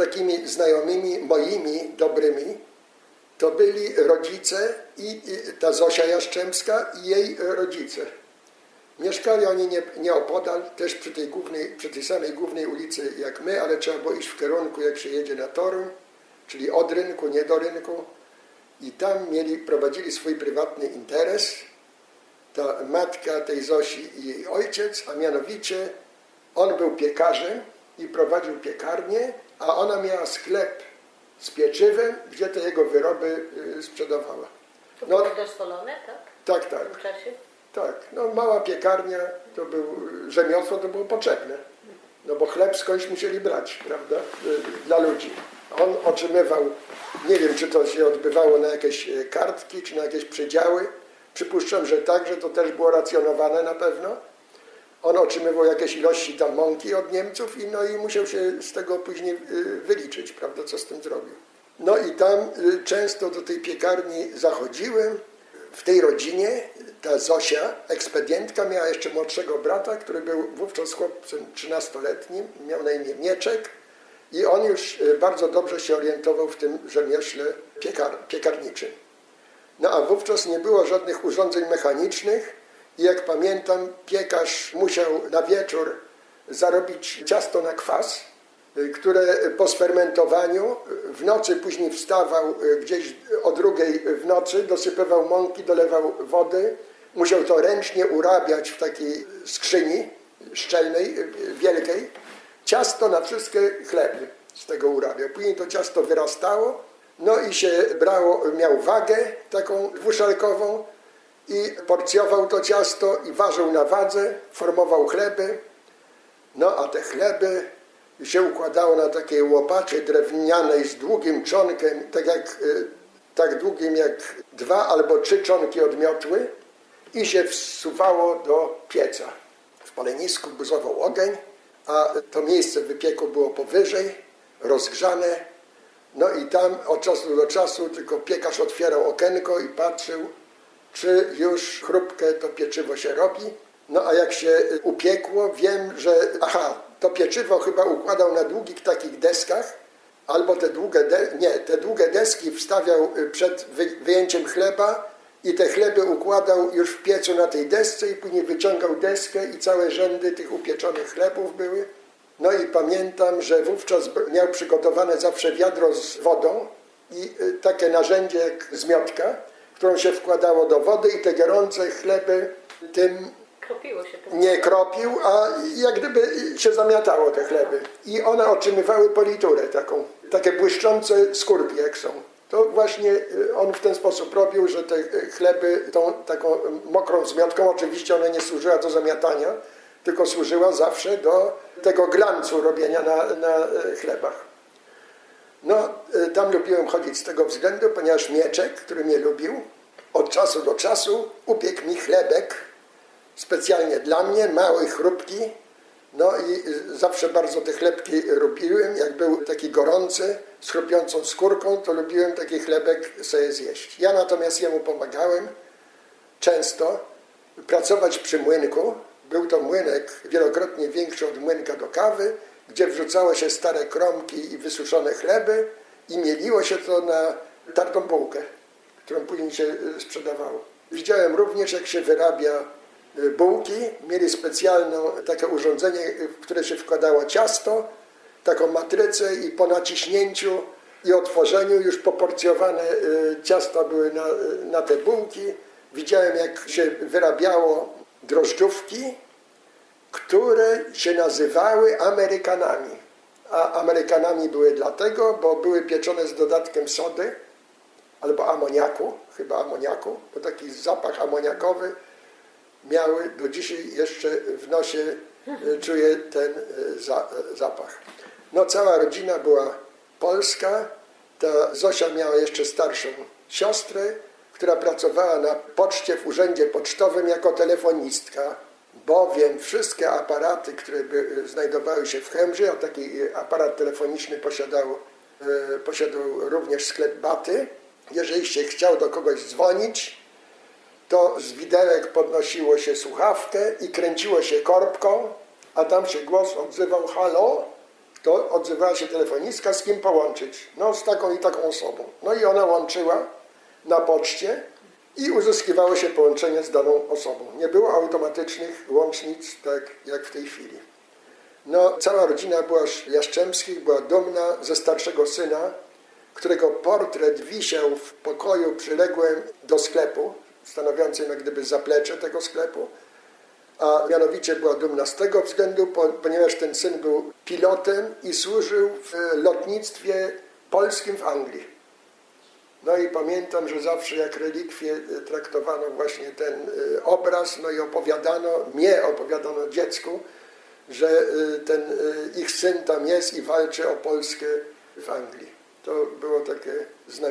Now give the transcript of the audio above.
takimi znajomymi moimi dobrymi to byli rodzice i, i ta Zosia Jaszczemska i jej rodzice. Mieszkali oni nie, nieopodal, też przy tej, głównej, przy tej samej głównej ulicy jak my, ale trzeba było iść w kierunku, jak się jedzie na Toruń, czyli od rynku, nie do rynku. I tam mieli, prowadzili swój prywatny interes. Ta matka tej Zosi i jej ojciec, a mianowicie on był piekarzem i prowadził piekarnię, a ona miała sklep z pieczywem, gdzie te jego wyroby y, sprzedawała. To No. było dozwolone, tak? Tak, W tak. tym czasie? Tak, no mała piekarnia to był, rzemiosło to było potrzebne. No bo chleb skądś musieli brać, prawda, y, dla ludzi. On otrzymywał, nie wiem czy to się odbywało na jakieś y, kartki, czy na jakieś przydziały. Przypuszczam, że tak, że to też było racjonowane na pewno. On otrzymywał jakieś ilości tam mąki od Niemców i, no i musiał się z tego później y, wyliczyć, prawda, co z tym zrobił. No i tam y, często do tej piekarni zachodziłem. W tej rodzinie ta Zosia, ekspedientka, miała jeszcze młodszego brata, który był wówczas chłopcem 13-letnim, miał na imię Mieczek i on już y, bardzo dobrze się orientował w tym rzemiośle piekar, piekarniczym. No a wówczas nie było żadnych urządzeń mechanicznych i jak pamiętam, piekarz musiał na wieczór zarobić ciasto na kwas, y, które po sfermentowaniu w nocy później wstawał y, gdzieś o drugiej w nocy, dosypywał mąki, dolewał wody. Musiał to ręcznie urabiać w takiej skrzyni szczelnej, y, wielkiej. Ciasto na wszystkie chleby z tego urabiał. Później to ciasto wyrastało, no i się brało, miał wagę taką dwuszalkową i porcjował to ciasto i ważył na wadze, formował chleby. No a te chleby się układało na takiej łopacie drewnianej z długim czonkiem, tak, jak, y, tak długim jak dwa albo trzy czonki od miotły i się wsuwało do pieca. W palenisku buzował ogień, a to miejsce wypieku było powyżej, rozgrzane. No i tam od czasu do czasu tylko piekarz otwierał okienko i patrzył, czy już chrupkę to pieczywo się robi. No a jak się upiekło, wiem, że aha, to pieczywo chyba układał na długich takich deskach, albo te długie, de, nie, te długie deski wstawiał y, przed wy, wyjęciem chleba i te chleby układał już w piecu na tej desce i później wyciągał deskę i całe rzędy tych upieczonych chlebów były. No i pamiętam, że wówczas miał przygotowane zawsze wiadro z wodą i y, takie narzędzie jak zmiotka, którą się wkładało do wody i te gorące chleby tym nie kropił, a jak gdyby się zamiatało te chleby. I one otrzymywały politurę taką, takie błyszczące skórki jak są. To właśnie y, on w ten sposób robił, że te y, chleby tą taką y, mokrą zmiotką, oczywiście ona nie służyła do zamiatania, tylko służyła zawsze do tego glancu robienia na, na chlebach. No, tam lubiłem chodzić z tego względu, ponieważ Mieczek, który mnie lubił, od czasu do czasu upiekł mi chlebek, specjalnie dla mnie, mały, chrupki. No i zawsze bardzo te chlebki lubiłem. Jak był taki gorący, z chrupiącą skórką, to lubiłem taki chlebek sobie zjeść. Ja natomiast jemu pomagałem często pracować przy młynku. Był to młynek wielokrotnie większy od młynka do kawy, gdzie wrzucało się stare kromki i wysuszone chleby i mieliło się to na tartą bułkę, którą później się y, sprzedawało. Widziałem również, jak się wyrabia y, bułki. Mieli specjalne takie urządzenie, y, w które się wkładało ciasto, taką matrycę i po naciśnięciu i otworzeniu już poporcjowane ciasta były na, na te bułki. Widziałem, jak się wyrabiało drożdżówki, które się nazywały Amerykanami. A Amerykanami były dlatego, bo były pieczone z dodatkiem sody albo amoniaku, chyba amoniaku, bo taki zapach amoniakowy miały, do dzisiaj jeszcze w nosie e, czuję ten e, za, e, zapach. No cała rodzina była polska, ta Zosia miała jeszcze starszą siostrę, która pracowała na poczcie w urzędzie pocztowym jako telefonistka, bowiem wszystkie aparaty, które by, znajdowały się w Chemrze, a taki e, aparat telefoniczny posiadał, e, posiadał również sklep Baty, jeżeli się chciał do kogoś dzwonić, to z widełek podnosiło się słuchawkę i kręciło się korbką, a tam się głos odzywał halo, to odzywała się telefonistka, z kim połączyć? No z taką i taką osobą. No i ona łączyła na poczcie i uzyskiwało się połączenie z daną osobą. Nie było automatycznych łącznic, tak jak w tej chwili. No, cała rodzina była z Jastrzębskich, była dumna ze starszego syna, którego portret wisiał w pokoju przyległym do sklepu, stanowiącym jak gdyby zaplecze tego sklepu, a mianowicie była dumna z tego względu, po- ponieważ ten syn był pilotem i służył w lotnictwie polskim w Anglii. No i pamiętam, że zawsze jak relikwie e, traktowano właśnie ten e, obraz, no i opowiadano, mnie opowiadano dziecku, że e, ten ich syn tam jest i walczy o Polskę w Anglii. To było takie znamienne.